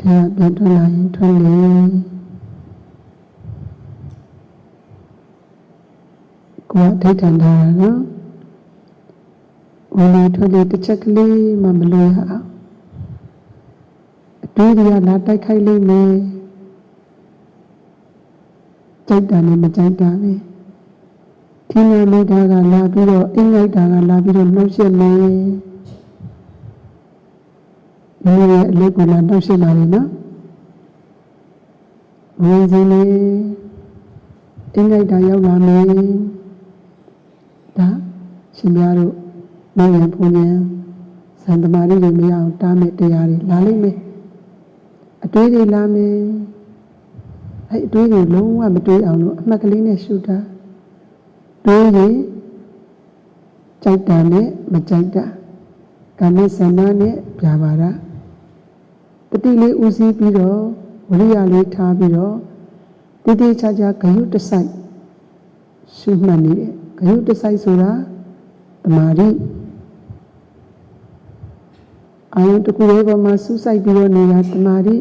ထဲကပြန်ထွက်လာရင်ထွက်လေကိုယ်ကဒိဋ္ဌံထားတာနော်ဝင်လေထွက်လေတစ်ချက်ကလေးမှမလွယ်ရအောင်အတွေးတွေကလာတိုက်ခိုက်လိမ့်မယ်ကြိုက်တာနဲ့မကြိုက်တာပဲထင်းရမိတာကလာပြီးတော့အင်္ဂိုက်တာကလာပြီးတော့နှောက်ရှက်မယ် ဒီရဲ့အလုပ်ကလာနှောက်ရှက်လာတယ်နော်ဝင်စင်းလေအင်္ဂိုက်တာရောက်လာမယ်ဒါရှင်များတို့နိုင်ငံဘုံဉာဏ်စံတမာရီတွေမရအောင်တားမဲ့တရားတွေလာလိမ့်မယ်အတွေးတွေလာမယ်အဲ့အတွေးတွေလုံးဝမတွေးအောင်လို့အမှတ်ကလေးနဲ့ရှုတာတွေးရင်ကြိုက်တာနဲ့မကြိုက်တာကာမစန္ဒနဲ့ပြာပါဒ တတိလေးဦးစီးပြီးတော့ဝရိယလေးထားပြီးတော့တိတိကျကျဂယုတစိုက်ရှုမှတ်နေတယ်ဂယုတစိုက်ဆိုတာတမာရီအာယုတစ်ခုလေးပေါ်မှာစူးစိုက်ပြီးတော့နေတာတမာရီ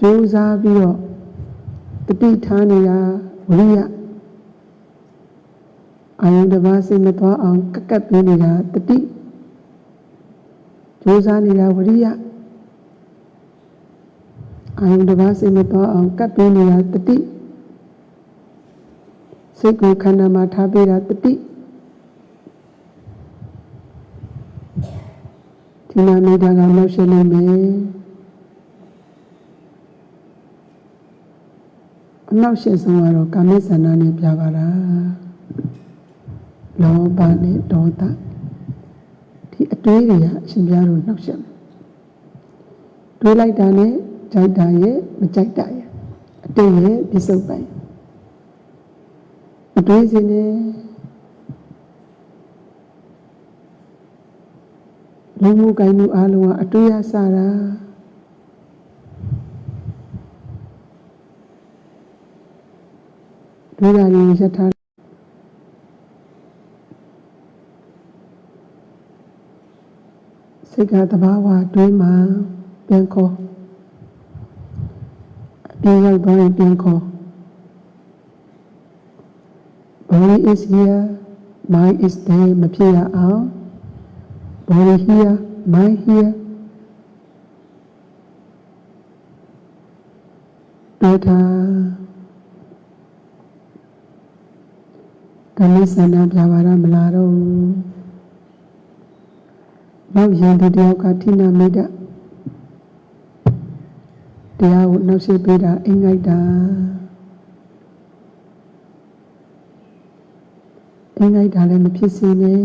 ကြိုးစားပြီးတော့တတိထားနေတာဝရိယအာယုတစ်ပါးစိတ်မသွားအောင်ကက်ကပ်ပြီးနေတာတတိ ကြိုးစားနေတာဝရိယအာယုတစ်ပါးစိတ်မသွားအောင်ကပ်ပြီးနေတာတတိစိတ်ကိုခန္ဓာမှာထားပေးတာတတိဒီနာမိတာကနောက်ရှင်းနေမယ်အနောက်ရှင်းဆုံးကတော့ကာမိသန္တာနဲ့ပြပါတာလောဘနဲ့ဒေါသ ဒီအတွေးတွေကအရှင်ပြားတို့နောက်ရှင်းမယ်တွေးလိုက်တာနဲ့ကြိုက်တာရဲ့မကြိုက်တာရဲ့အတိတ်ရဲ့ပြစ္ဆုတ်ပိုင်အတွေးစင်းနဲ့လူမှုကိုင်းမှုအလုံးကအတွေးရစတာတွေးတာတွေရထား စိတ်ကတဘာဝတွေးမှပြန်ခေါ်အပြင်ရောက်သွားရင်ပြန်ခေါ် body is here mind is there မဖြစ်ရအောင် body here mind here တို့တာကမိစန္ဒပြပါရမလားတော့ နောက်ရင်ဒီတယောက်ကထိနာမိတ်တရားကိုနှောက်ရှေ့ပေးတာအင်္ဂိုက်တာအင်္ဂိုက်တာလည်းမဖြစ်စေနဲ့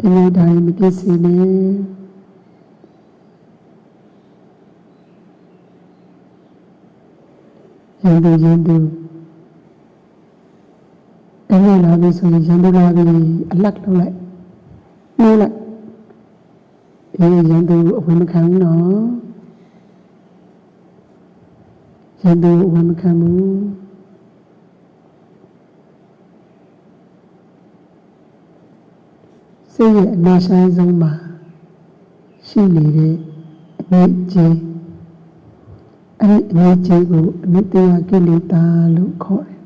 အင်္ဂိုက်တာလည်းမဖြစ်စေနဲ့ ရန်သူရန်သူအင်းလာပြီဆိုရင်ရန်သူလာပြီအလတ်လုပ်လိုက်နှိုးလိုက်အေးရန်သူအဝင်မခံဘူးနော်ရန်သူအဝင်မခံဘူးစိတ်ရဲ့အနာဆိုင်ဆုံးမှာရှိနေတဲ့အမြင့်ကြီး အဲ့ဒီအမြင့်ကြီးကိုအနိတ္တယကိလေသာလို့ခေါ်တယ်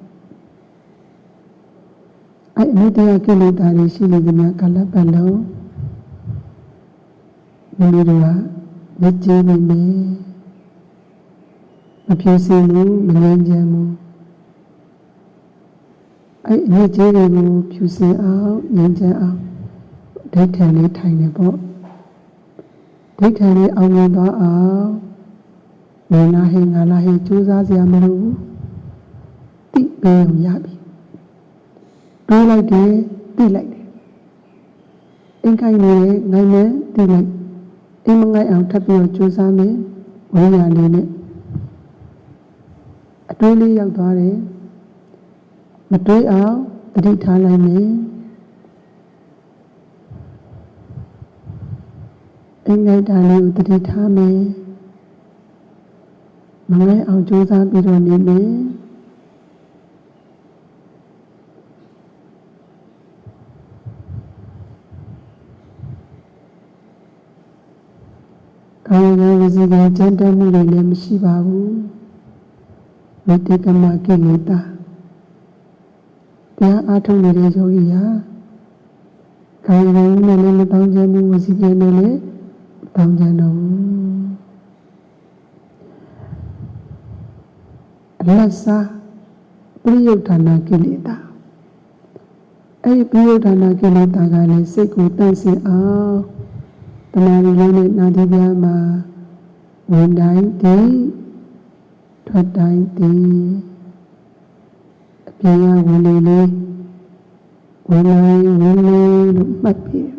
အဲ့အနိတ္တယကိလေသာတွေရှိနေကြများကာလပတ်လုံးမိမိတို့ကလက်ကျင်းနေမယ်မဖြူစင်ဘူးမငြိမ်းချမ်းဘူးအဲ့အမြင့်ကြီးတွေကိုဖြူစင်အောင်ငြိမ်းချမ်းအောင်ဒိဋ္ဌံလေးထိုင်နေပေါ့ဒိဋ္ဌံလေးအောင်မြင်သွားအောင် ငါလာဟင်ငါလာဟင်ကြိုးစားစရာမလိုဘူးတိပေးအောင်ရပြီတွေးလိုက်တယ်သိလိုက်တယ်အင်ခိုင်နေငိုင်းနေသိလိုက်အင်းမငိုင်းအောင်ထပ်ပြီးတော့ကြိုးစားမယ်ဝိညာဉ်လေးနဲ့အတွေးလေးရောက်သွားတယ်မတွေးအောင်တတိထားလိုက်မယ်အင်္ဂိုက်တာလေးကိုတတိထားမယ် မငဲအောင်ကြိုးစားပြီးတော့နေမယ်ကာယကံဝစီကံကြမ်းတမ်းမှုတွေလည်းမရှိပါဘူးဝိတေကမကိလေသာတရားအားထုတ်နေတဲ့ယောဂီဟာကာယကံနဲ့လည်းမတောင်းကြဘူးဝစီကံနဲ့လည်းမတောင်းကြတော့ဘူး လတ်စားပြိယုဌာဏကိလေသာအဲ့ဒီပြိယုဌာဏကိလေသာကလည်းစိတ်ကိုတန့်စင်အောင်တမာရီလေးနဲ့နာတိပြားမှာဝင်တိုင်းတည်ထွက်တိုင်းတည်အပြင်ကဝင်လေလေးဝင်လာရင်ဝင်လေလို့မှတ်ပြီး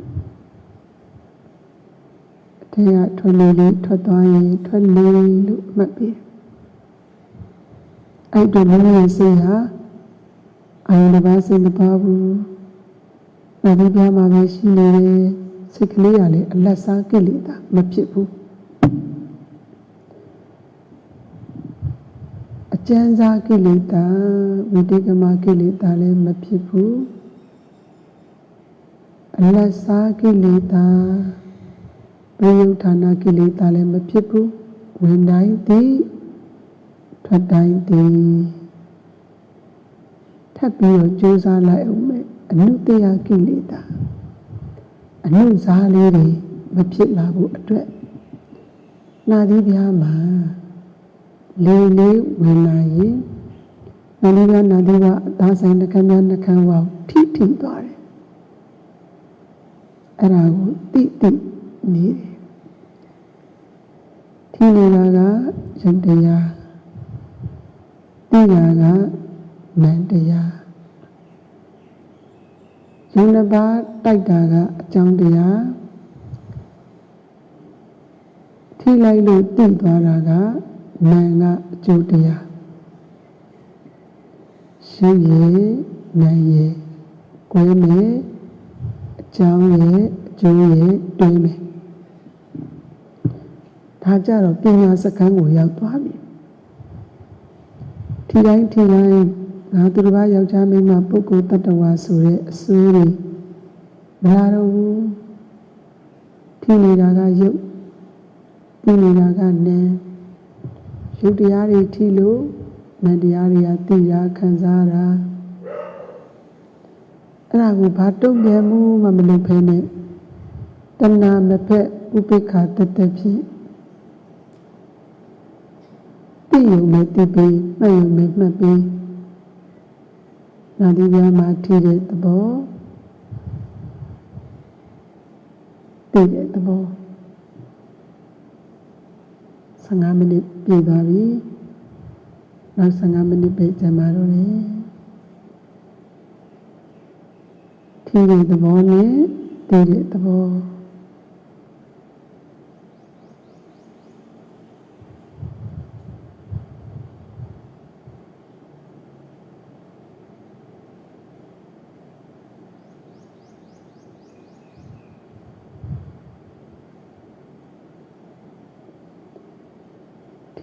အထက်ကထွက်လေလေးထွက်သွားရင်ထွက်လေလို့မှတ်ပြီး အဲ့တော့မင်းရဲ့စိတ်ဟာအာယုန်တစ်ပါးစိတ်မပါဘူးနာတိပြားမှာပဲရှိနေတယ်စိတ်ကလေးကလည်းအလတ်စားကိလေသာမဖြစ်ဘူးအကျဉ်းစားကိလေသာဝိတေကမကိလေသာလည်းမဖြစ်ဘူးအလတ်စားကိလေသာဘယုဌာဏကိလေသာလည်းမဖြစ်ဘူးဝင်တိုင်းသည် ထွက်တိုင်းသည်ထပ်ပြီးတော့ကြိုးစားလိုက်အောင်မယ်အနုတ္တယကိလေသာအနုစားလေးတွေမဖြစ်လာဖို့အတွက်နာသီးပြားမှာလေးလေးဝင်လာရင်နာသီးပြားနာသီးပြားအသားဆိုင်နှကမ်းများနှကမ်းဝါထိထိသွားတယ်အဲ့ဒါကိုတိတိနေတယ်ထိနေတာကရုပ်တရား တိတာကနံတရားယုံတစ်ပါးတိုက်တာကအကြောင်းတရားထိလိုက်လို့တင့်သွားတာကနာကအကျိုးတရားရှိရနာရကိုယ်နဲ့အကြောင်းရဲ့အကျိုးရဲ့တွဲမယ်ဒါကြတော့ပညာစကံကိုရောက်သွားပြီ ထီတိုင်းထီတိုင်းငါသူတစ်ပါးယောက်ျားမိန်းမပုဂ္ဂိုလ်တ attva ဆိုတဲ့အစိုးတွေမလာတော့ဘူးထီနေတာကယုတ်ထီနေတာကနာယုတ်တရားတွေထီလို့နာတရားတွေကသိတာခံစားတာအဲ့ဒါကိုဘာတုံ့ပြန်မှုမှမလုပ်ဖဲနဲ့တဏှာမဖက်ဥပိ္ပခာတသက်ဖြင့် သိရုံနဲ့သိပြီးမှတ်ရုံနဲ့မှတ်ပြီးနာဒီပြားမှာထိတဲ့သဘောသိတဲ့သဘော15မိနစ်ပြည့်သွားပြီနောက်15မိနစ်ပဲကြာမှာတော့လေထိတဲ့သဘောနဲ့သိတဲ့သဘော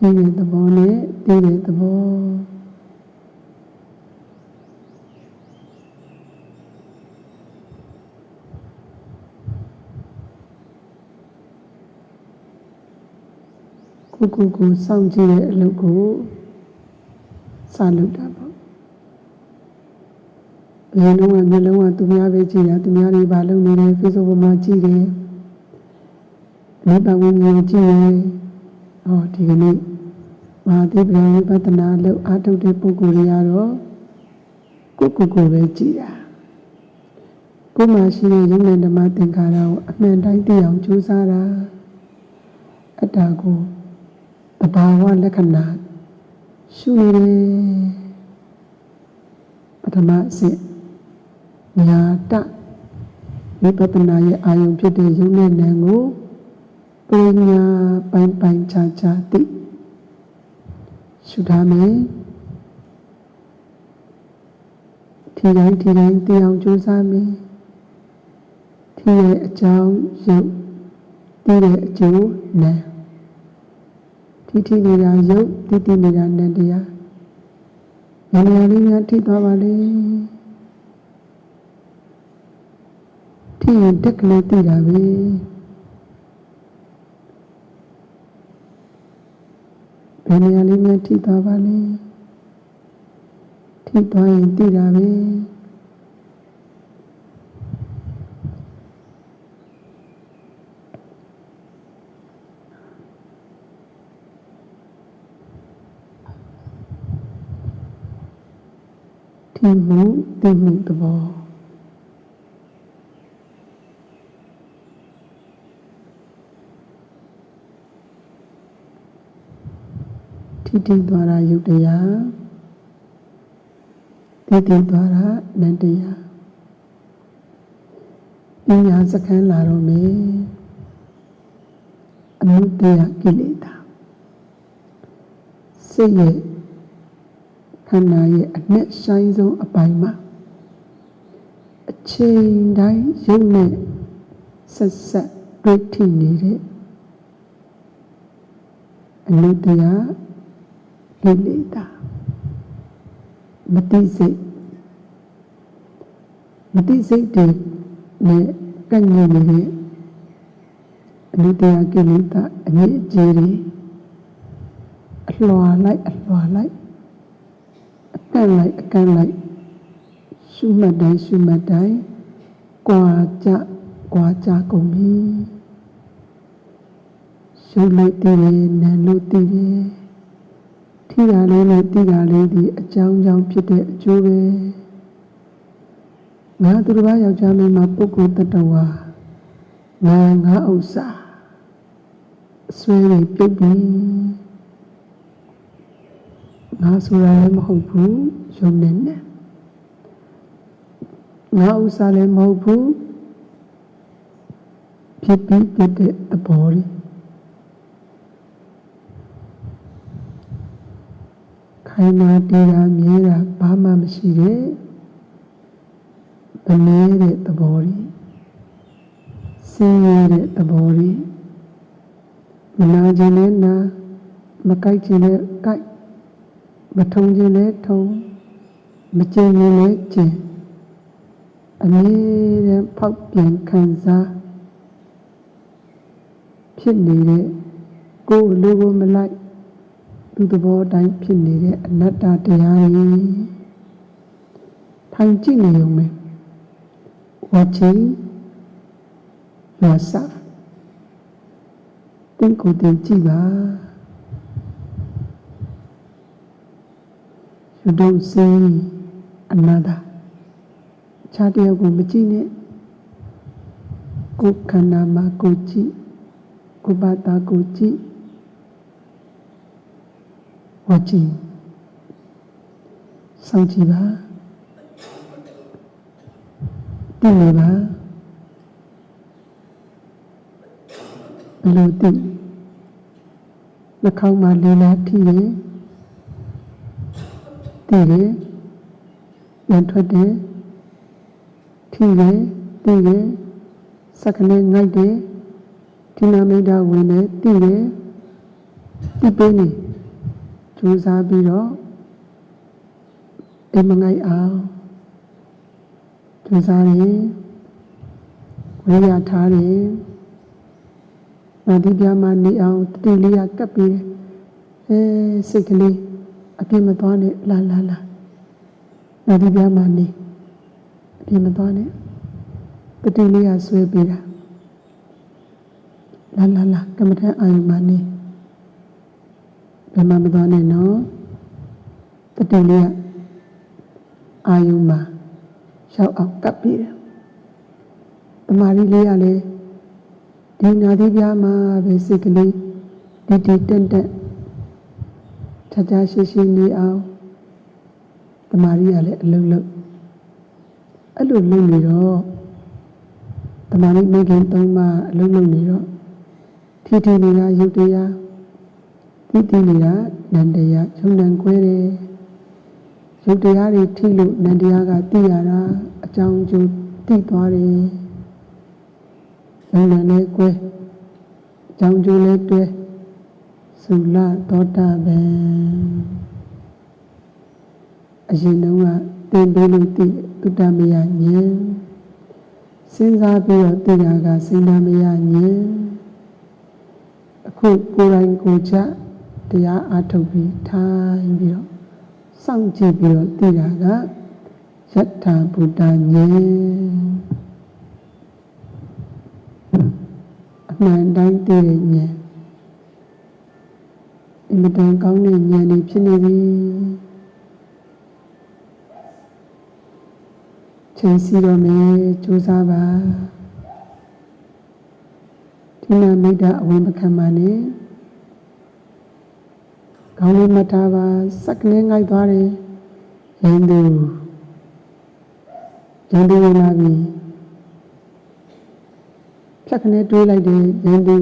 ထိတဲ့သဘောနဲ့သိတဲ့သဘောကိုကိုကိုစောင့်ကြည့်တဲ့အလုပ်ကိုစလုပ်တာပေါ့ဘယ်တော့မှမျက်လုံးကသူများပဲကြည့်တာသူများတွေဘာလုပ်နေလဲ Facebook ပေါ်မှာကြည့်တယ်အနိတ္တဝိညာဉ်ကြည့်တယ်ဟောဒီကနေ့ မဟာသီပ္ပံဝိပဿနာလို့အားထုတ်တဲ့ပုဂ္ဂိုလ်တွေကတော့ကိုကိုကိုပဲကြည်တာကိုမှရှိတဲ့ယုံနဲ့ဓမ္မသင်္ခါရကိုအမှန်တိုင်းသိအောင်ကြိုးစားတာအတ္တကိုတဘာဝလက္ခဏာရှုနေတယ်ပထမအဆင့်ညာတဝိပဿနာရဲ့အာယုံဖြစ်တဲ့ယုံနဲ့နံကိုပညာပိုင်ပိုင်ခြားခြားသိ ရှုထားမယ်ဒီတိုင်းဒီတိုင်းသိအောင်ကြိုးစားမယ်ဒီရဲ့အကြောင်းရုပ်သိတဲ့အကျိုးနာဒီထိထိနေတာရုပ်တိတိနေတာနန္တရားဉာဏ်ဉာဏ်လေးများထိသွားပါလေထိရင်တက်ကလေးသိတာပဲ ဘယ်နေရာလေးများထိသွားပါလဲထိသွားရင်သိတာပဲထိမှုသိမှုသဘော ထိထိသွားတာယုတ်တရားသိသိသွားတာနန္တရားပညာစခန်းလာတော့မယ်အမှုတရားကိလေသာစိတ်ရဲ့ခန္ဓာရဲ့အနှစ်ဆိုင်ဆုံးအပိုင်းမှာအချိန်တိုင်းရုပ်နဲ့ဆက်ဆက်တွေ့ထိနေတဲ့အနုတ္တယ ကိလေသာမတိစိတ်မတိစိတ်တွေနဲ့ကန့်ညင်နေတဲ့အနုတ္တယကိလေသာအငြိအကျေးတွေအလွာလိုက်အလွာလိုက်အကန့်လိုက်အကန့်လိုက်ရှုမှတ်တိုင်းရှုမှတ်တိုင်းကြွာကြကြွာကြကုန်ပြီရှုလို့တည်တယ်နာလို့တည်တယ် ထိတာလေးနဲ့တည်တာလေးဒီအကြောင်းကြောင့်ဖြစ်တဲ့အကျိုးပဲငါသူတစ်ပါးယောက်ျားမင်းမပုဂ္ဂိုလ်တ attva ငါငါဥစ္စာအဆွဲတွေပြုတ်ပြီငါဆိုတာလည်းမဟုတ်ဘူးယုံနေနဲ့ငါဥစ္စာလည်းမဟုတ်ဘူးဖြစ်ပြီးပြတဲ့သဘောလေး ခိုင်မာတည်တာမြဲတာဘာမှမရှိတဲ့ဗနေတဲ့သဘောလေးဆင်းရဲတဲ့သဘောလေးမနာခြင်းနဲ့နာမကြိုက်ခြင်းနဲ့ကြိုက်မထုံခြင်းနဲ့ထုံမကျင်ခြင်းနဲ့ကျင်အမြဲတမ်းဖောက်ပြန်ခံစားဖြစ်နေတဲ့ကိုယ်လိုကိုမလိုက် သူသဘောတိုင်းဖြစ်နေတဲ့အနတ္တတရားကြီးထိုင်ကြည့်နေုံပဲ watching yourself သင်ကိုယ်တင်ကြည့်ပါ you don't see another ခြားတယောက်ကိုမကြည့်နဲ့ကိုယ်ခန္ဓာမှာကိုယ်ကြည့်ကိုယ်ဘာသာကို ယ်ကြည့် watching စောင့်ကြည့်ပါတည်နေပါဘယ်လိုတည်နှာခေါင်းမှာလေးလားထိတယ်တည်တယ်ပြန်ထွက်တယ်ထိတယ်တည်တယ်စက္ကလေးငိုက်တယ်ဒီနာမိတ်တာဝင်တယ်တည်တယ်တည်ပေးနေ ကြိုးစားပြီးတော့အိမ်မငိုက်အောင်ကြိုးစားရင်ဝေးရထားတယ်နာဒီပြမနေအောင်တတိလေးကကပ်ပြီးအဲစိတ်ကလေးအပြစ်မသွားနဲ့လာလာလာနာဒီပြမနေအပြစ်မသွားနဲ့တတိလေးကဆွဲပြီးတာလာလာလာကမ္မထအာယုမနေ ဘယ်မှမသွားနဲ့နော်တတိလေးကအာယုမှာရောက်အောင်ကပ်ပြီးတယ်တမာရီလေးကလည်းဒီနာသီပြားမှာပဲစိတ်ကလေးဒီဒီတက်တက်ချာချာရှိရှိနေအောင်တမာရီကလည်းအလုံးလုံးအဲ့လိုလုပ်နေတော့တမာရီမိခင်သုံးပါအလုံးလုံးနေတော့ထီထီနေတာယုတ်တရား တိတိနေတာနန္တရားချုံနံကွဲတယ်ယုတ်တရားတွေထိလို့နန္တရားကသိရတာအကြောင်းကျိုးသိသွားတယ်ယုံနံနဲ့ကွဲအကြောင်းကျိုးလဲတွဲသုလသောတာပန်အရင်တုန်းကသင်ပေးလို့သိတုတ္တမယဉာဏ်စဉ်းစားပြီးတော့သိတာကစဉ်းစားမယဉာဏ်အခုကိုယ်တိုင်ကိုယ်ချ တရားအားထုတ်ပြီးထိုင်ပြီးတော့စောင့်ကြည့်ပြီးတော့သိတာကယထာဘုဒ္ဓဉာဏ်အမှန်တိုင်းသိတဲ့ဉာဏ်အင်မတန်ကောင်းတဲ့ဉာဏ်တွေဖြစ်နေပြီချိန်စီတော့မယ်ကြိုးစားပါဒီမှာမိတ္တအဝင်ပခံပါနဲ့ ကောင်းလေးမှတ်ထားပါစက်ကနေငိုက်သွားတယ်ရင်းသူရင်းသူဝင်လာပြီဖြတ်ကနေတွေးလိုက်တယ်ရင်းသူ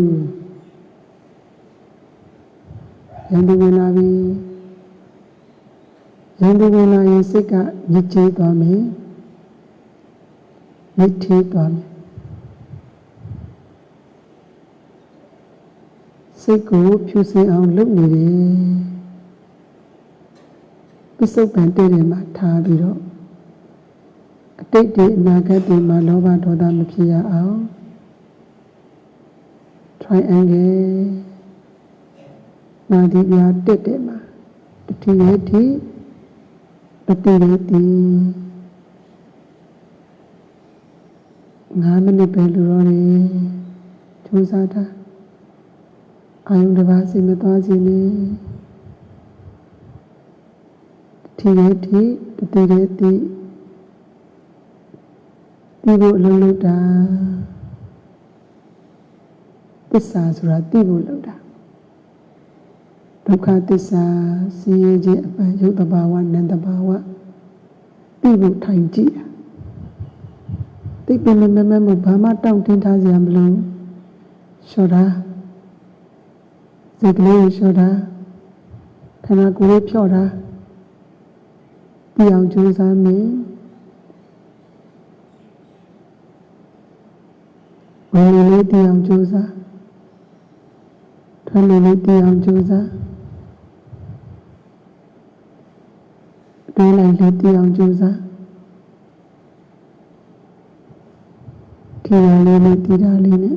ရန်သူဝင်လာပြီရန်သူဝင်လာရင်စိတ်ကညစ်ကြေးသွားမယ်ညစ်ထေးသွားမယ် စိတ်ကိုဖြူစင်အောင်လုပ်နေတယ်ပစ္စုပန်တဲ့တယ်မှာထားပြီးတော့အတိတ်တွေအနာဂတ်တွေမှာလောဘဒေါသမဖြစ်ရအောင် triangle နာဒီပြာတက်တယ်မှာတတိယတိတတိယတိ9မိနစ်ပဲလူတော့နေကြိုးစားတာ အာယုန်တစ်ပါးစီမသွားစီနေတတိယတိတတိယတိဒီဖို့အလုံးလုံးတာသစ္စာဆိုတာသိဖို့လုပ်တာဒုက္ခသစ္စာဆင်းရဲခြင်းအပံရုပ်တဘာဝနံတဘာဝသိဖို့ထိုင်ကြည့်တာသိပင်မမမမဘာမှတောင့်တင်းထားစရာမလိုလျှော်တာ စိတ်ကလေးလျှော်တာခန္ဓာကိုယ်လေးဖြော့တာသိအောင်ကြိုးစားမယ်ဝင်လေးသိအောင်ကြိုးစားထွက်လေးသိအောင်ကြိုးစားတွေးလိုက်လေးတည်အောင်ကြိုးစားဒီရလေးနဲ့တည်တာလေးနဲ့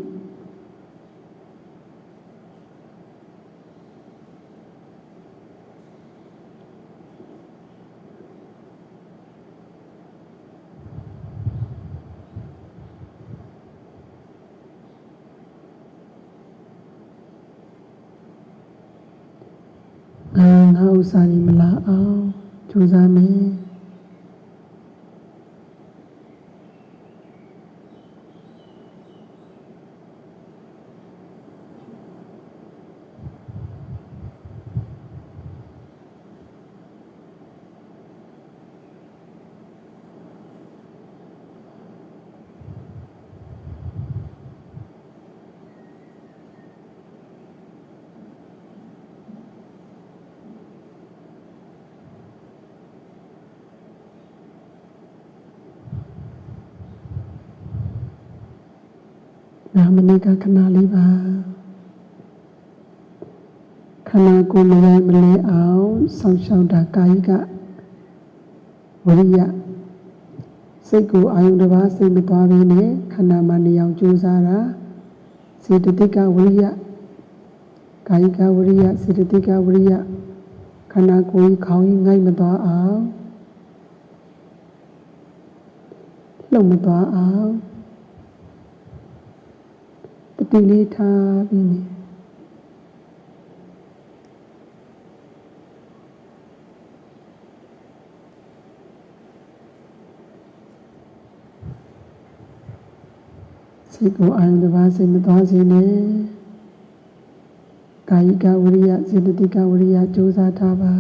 အာ ငါဥစ္စာကြီးမလာအောင်ကြိုးစားမယ် နာမနေကခဏလေးပါခန္ဓာကိုယ်မရမလဲအောင်ဆောင်းရှောက်တာကာယကဝရိယစိတ်ကိုအာယုန်တစ်ပါးစိတ်မသွားဘဲနဲ့ခန္ဓာမှာနေအောင်ကြိုးစားတာစေတသိကဝရိယကာယကဝရိယစေတသိကဝရိယခန္ဓာကိုယ်ခေါင်းကြီးငိုက်မသွားအောင်လှုပ်မသွားအောင် တတိလေးထားပြီးနေစိတ်ကိုအာရုံတစ်ပါးစိတ်မသွားစေနဲ့ကာယကဝရိယစေတသိကဝရိယကြိုးစားထားပါ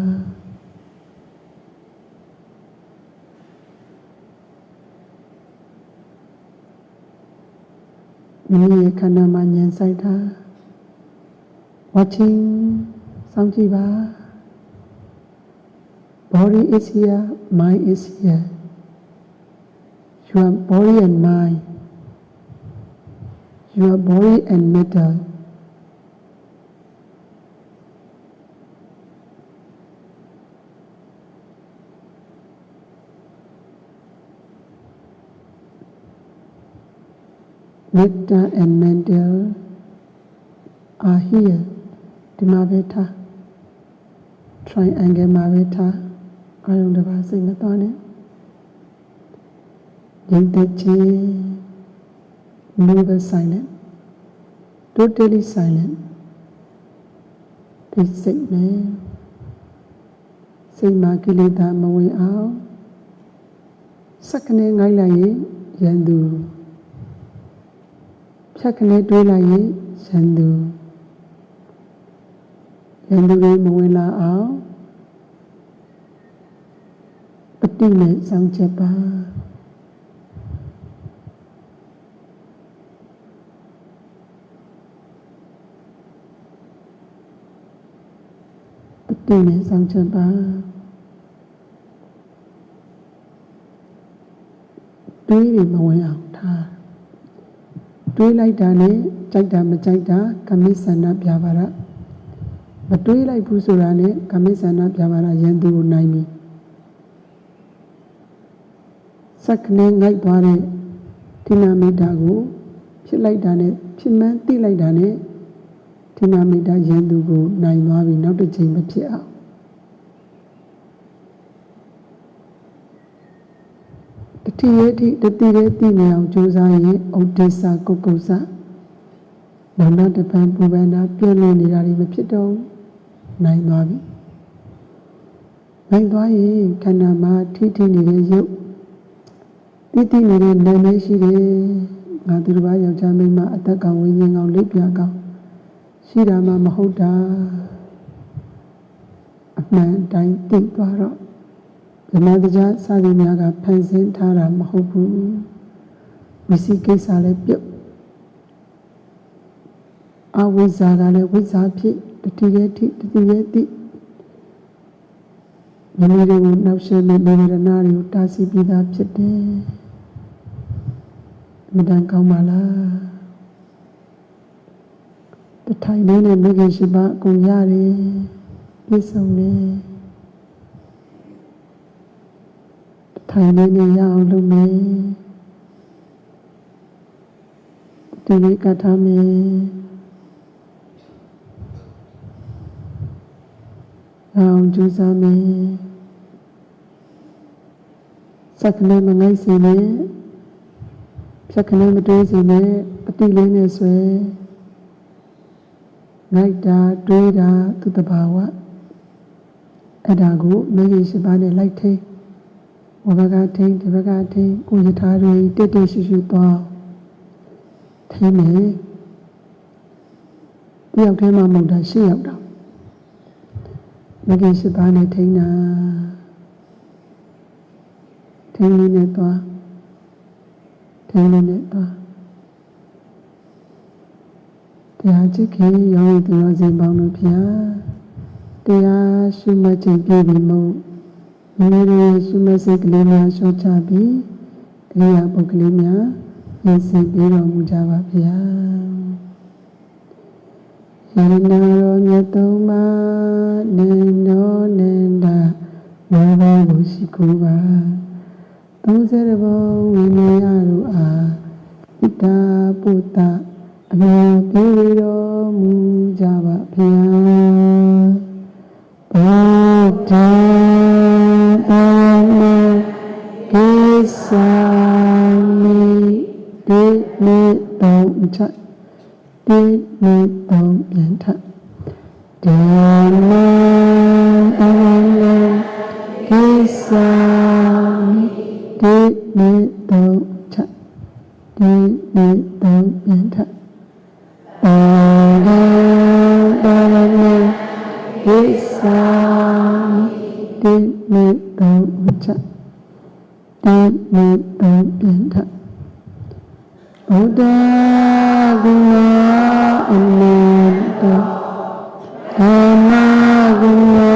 မိမိရဲ့ခန္ဓာမှာဉာဏ်စိုက်တာ watching စောင့်ကြည့်ပါ body is here mind is here your body and mind your body and matter Metta and Mendel are here ဒီမှာပဲထား triangle မှာပဲထားအာယုံတစ်ပါးစိတ်မသွားနဲ့ငြိမ်သက်ခြင်း noble silent totally silent ဒီစိတ်နဲ့စိတ်မှာကိလေသာမဝင်အောင်စက္ကနဲ့ငိုက်လိုက်ရင်ရန်သူ ဖြတ်ခနဲ့တွေးလိုက်ရင်ရန်သူရန်သူတွေမဝင်လာအောင်ပတိနဲ့စောင့်ချက်ပါပတိနဲ့စောင့်ချက်ပါတွေးတွေမဝင်အောင်ထား တွေးလိုက်တာနဲ့ကြိုက်တာမကြိုက်တာကမိဆန္ဒပြပါရမတွေးလိုက်ဘူးဆိုတာနဲ့ကမိဆန္ဒပြပါရရန်သူကိုနိုင်ပြီစက္ကနဲ့ငိုက်သွားတဲ့ဒီနာမိတာကိုဖြစ်လိုက်တာနဲ့ဖြစ်မှန်းသိလိုက်တာနဲ့ဒီနာမိတာရန်သူကိုနိုင်သွားပြီနောက်တစ်ချိန်မဖြစ်အောင် တတိယတိတတိယတိနေအောင်ကြိုးစားရင်ဥဒိစ္စကုတ်ကုတ်စနောင်နောက်တစ်ပံပူပန်တာပြည့်လို့နေတာတွေမဖြစ်တော့ဘူးနိုင်သွားပြီနိုင်သွားရင်ခန္ဓာမှာထိထိနေတဲ့ရုပ်တိတိနေတဲ့နာမည်ရှိတယ်ငါသူတစ်ပါးယောက်ျားမိန်းမအသက်ကောင်ဝိညာဉ်ကောင်လက်ပြကောင်ရှိတာမှမဟုတ်တာအမှန်တိုင်းသိသွားတော့ ဓမ္မတရားစာရင်းများကဖန်ဆင်းထားတာမဟုတ်ဘူးဝစီကိစ္စလည်းပြုတ်အဝိဇ္ဇာကလည်းဝိဇ္ဇာဖြစ်တတိယတိတတိယတိမင်းတွေကိုနောက်ရှင်းတဲ့ဝေဒနာတွေကိုတားဆီးပြီးသားဖြစ်တယ်မတန်ကောင်းပါလားတထိုင်လေးနဲ့မဂ္ဂင်ရှိပါအကုန်ရတယ်ပြည့်စုံတယ် ထိုင်နေနေရအောင်လုပ်မယ်ဒီလေးကထားမယ်အောင်ကြိုးစားမယ်စက္ကနဲ့မငိုက်စီနဲ့ဖြတ်ခနဲ့မတွေးစီနဲ့ပတိလေးနဲ့ဆွဲငိုက်တာတွေးတာသူတဘာဝအဲ့ဒါကိုမဂ္ဂင်ရှိပါနဲ့လိုက်ထိ ဝဘကထိန်ဒီဘကထိန်ကိုယထာတွေတက်တက်ရှိရှိသွားထိမယ်တယောက်တည်းမှမဟုတ်တာရှစ်ယောက်တော့မဂ္ဂင်ရှိပါနဲ့ထိန်တာထိန်လေးနဲ့သွားထိန်လေးနဲ့သွားတရားချစ်ခင်ရောင်းသူရောစင်ပေါင်းတို့ဖျားတရားရှိမှတ်ခြင်းပြည့်ပြီမို့ မိမိတို့ရဲ့ရှိမှတ်စိတ်ကလေးများလျှော့ချပြီးအရိယာပုဂ္ဂလိများပြင်ဆင်ပေးတော်မူကြပါဗျာယရနာရောမြတ်သုံးပါးနန္ဒောနန္ဒမောဘကိုရှိခိုးပါ30ဘုံဝိနည်းရတို့အားဣတ္တာပုတ္တအမေပြေတော်မူကြပါဗျာဘုရား တောင်းချဒီမိတောင်းပြန်ထဓမ္မအမေကိစ္စမိဒီမိတောင်းချဒီမိတောင်းပြန်ထအာရတမေကိစ္စတိမေ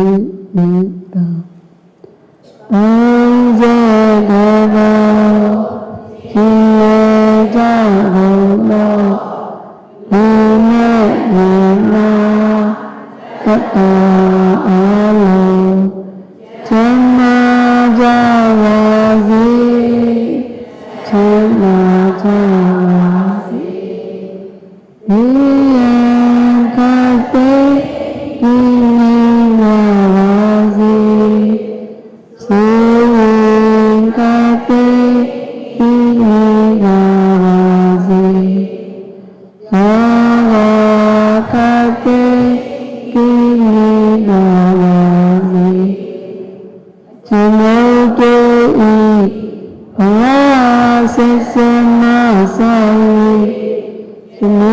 안이다 안자나나 기여자나나 미나나나 까따 알라 Sama Sama Sama